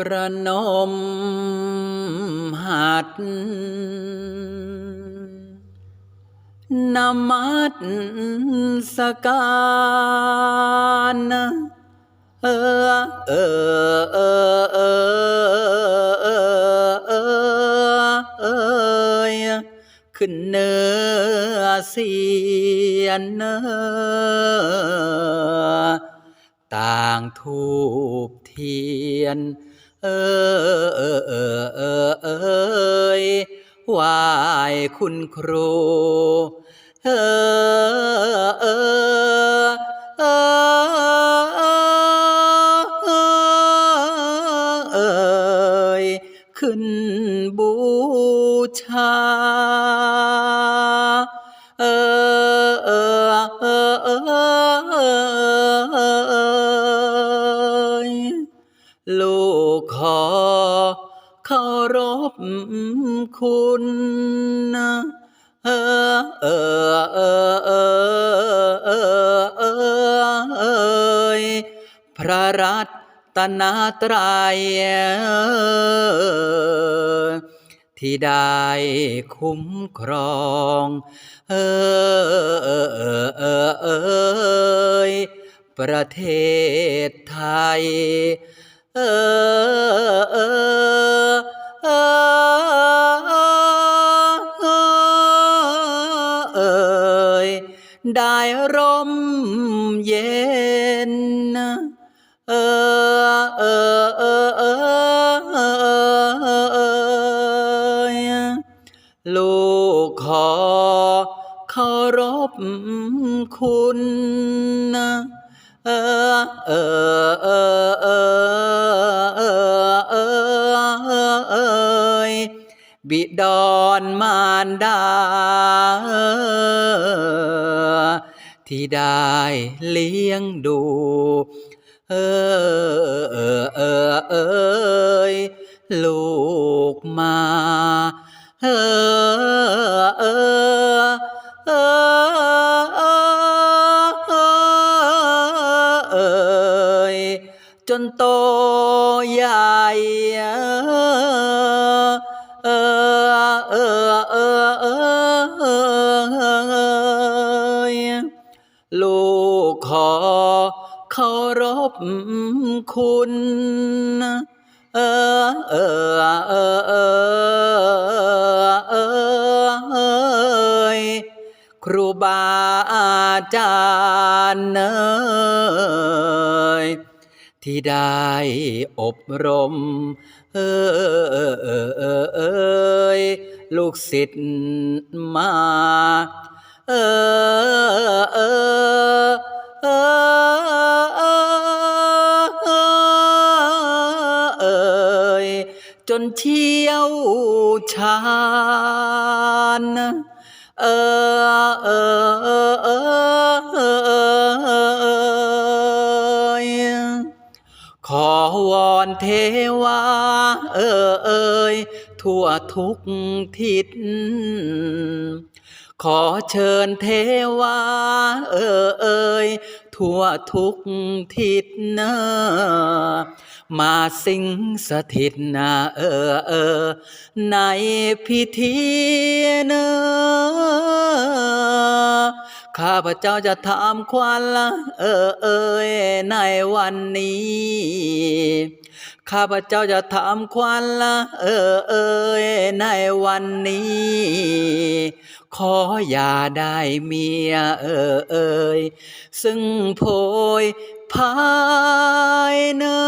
ประนมหัดนมัสการเออเออเออเออเออเออเอยขึ้นเนื้อเสียนเนอต่างทูบเทียน เออเออเออเออเอยวายคุณครู เออเออเออขึ้นบูชา เออเออเออเออ ขอเคารพคุณเออเออเออเออเออเออพระรัตนตรัยที่ได้คุ้มครองเออเออเออเออเอยประเทศไทย เออเออเออได้ร่มเย็นเออเออเออเออเออลูกขอเคารพคุณ เออเออเออเออ ย บิดอนมารดา ที่ได้เลี้ยงดู เออเออเออเอยลูกมา เออเออเออเออเออเอยจนโตใหญ่ คุณ เออเออเออเออเออครูบาอาจารย์เนยที่ได้อบรม เออเออเออเออเอยลูกศิษย์มา เออ เชี่ยวชาญเออเออเออเออขอวอนเทวาเออเอย ทั่วทุกทิศ ขอเชิญเทวาเออเอยทั่วทุกทิศเนอมาสิงสถิตนาเออเออในพิธีเนอ ข้าพเจ้าจะทำควันละเออเอยในวันนี้ ข้าพเจ้าจะทำควันละเออเอยในวันนี้ ขออย่าได้เมียเออเอยซึ่งโพยภายเนอ